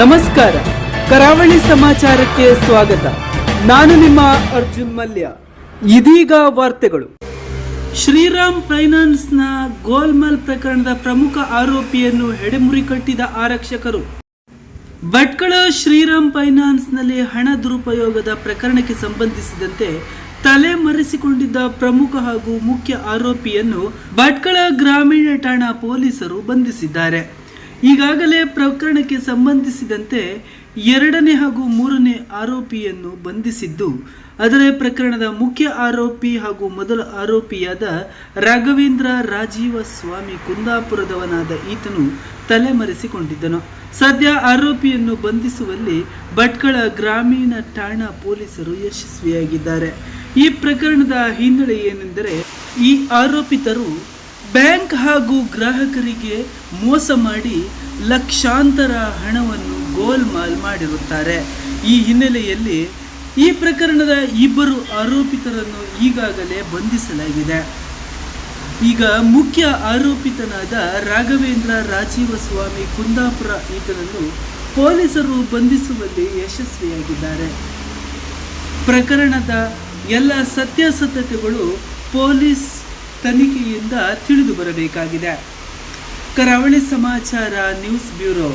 ನಮಸ್ಕಾರ. ಕರಾವಳಿ ಸಮಾಚಾರಕ್ಕೆ ಸ್ವಾಗತ. ನಾನು ನಿಮ್ಮ ಅರ್ಜುನ್ ಮಲ್ಯ. ಇದೀಗ ವಾರ್ತೆಗಳು. ಶ್ರೀರಾಮ್ ಫೈನಾನ್ಸ್ನ ಗೋಲ್ಮಾಲ್ ಪ್ರಕರಣದ ಪ್ರಮುಖ ಆರೋಪಿಯನ್ನು ಹೆಡೆಮುರಿ ಕಟ್ಟಿದ ಆರಕ್ಷಕರು. ಭಟ್ಕಳ ಶ್ರೀರಾಮ್ ಫೈನಾನ್ಸ್ನಲ್ಲಿ ಹಣ ದುರುಪಯೋಗದ ಪ್ರಕರಣಕ್ಕೆ ಸಂಬಂಧಿಸಿದಂತೆ ತಲೆ ಮರೆಸಿಕೊಂಡಿದ್ದ ಪ್ರಮುಖ ಹಾಗೂ ಮುಖ್ಯ ಆರೋಪಿಯನ್ನು ಭಟ್ಕಳ ಗ್ರಾಮೀಣ ಠಾಣಾ ಪೊಲೀಸರು ಬಂಧಿಸಿದ್ದಾರೆ. ಈಗಾಗಲೇ ಪ್ರಕರಣಕ್ಕೆ ಸಂಬಂಧಿಸಿದಂತೆ ಎರಡನೇ ಹಾಗೂ ಮೂರನೇ ಆರೋಪಿಯನ್ನು ಬಂಧಿಸಿದ್ದು ಅದರ ಪ್ರಕರಣದ ಮುಖ್ಯ ಆರೋಪಿ ಹಾಗೂ ಮೊದಲ ಆರೋಪಿಯಾದ ರಾಘವೇಂದ್ರ ರಾಜೀವ ಸ್ವಾಮಿ ಕುಂದಾಪುರದವನಾದ ಈತನು ತಲೆಮರೆಸಿಕೊಂಡಿದ್ದನು. ಸದ್ಯ ಆರೋಪಿಯನ್ನು ಬಂಧಿಸುವಲ್ಲಿ ಭಟ್ಕಳ ಗ್ರಾಮೀಣ ಠಾಣಾ ಪೊಲೀಸರು ಯಶಸ್ವಿಯಾಗಿದ್ದಾರೆ. ಈ ಪ್ರಕರಣದ ಹಿನ್ನೆಲೆ ಏನೆಂದರೆ, ಈ ಆರೋಪಿತರು ಬ್ಯಾಂಕ್ ಹಾಗೂ ಗ್ರಾಹಕರಿಗೆ ಮೋಸ ಮಾಡಿ ಲಕ್ಷಾಂತರ ಹಣವನ್ನು ಗೋಲ್ಮಾಲ್ ಮಾಡಿರುತ್ತಾರೆ. ಈ ಹಿನ್ನೆಲೆಯಲ್ಲಿ ಈ ಪ್ರಕರಣದ ಇಬ್ಬರು ಆರೋಪಿತರನ್ನು ಈಗಾಗಲೇ ಬಂಧಿಸಲಾಗಿದೆ. ಈಗ ಮುಖ್ಯ ಆರೋಪಿತನಾದ ರಾಘವೇಂದ್ರ ರಾಜೀವ ಸ್ವಾಮಿ ಕುಂದಾಪುರ ಈತನನ್ನು ಪೊಲೀಸರು ಬಂಧಿಸುವಲ್ಲಿ ಯಶಸ್ವಿಯಾಗಿದ್ದಾರೆ. ಪ್ರಕರಣದ ಎಲ್ಲ ಸತ್ಯಾಸತ್ಯತೆಗಳು ಪೊಲೀಸ್ ತನಿಖೆಯಿಂದ ತಿಳಿದು ಬರಬೇಕಾಗಿದೆ ಕರಾವಳಿ ಸಮಾಚಾರ ನ್ಯೂಸ್ ಬ್ಯೂರೋ.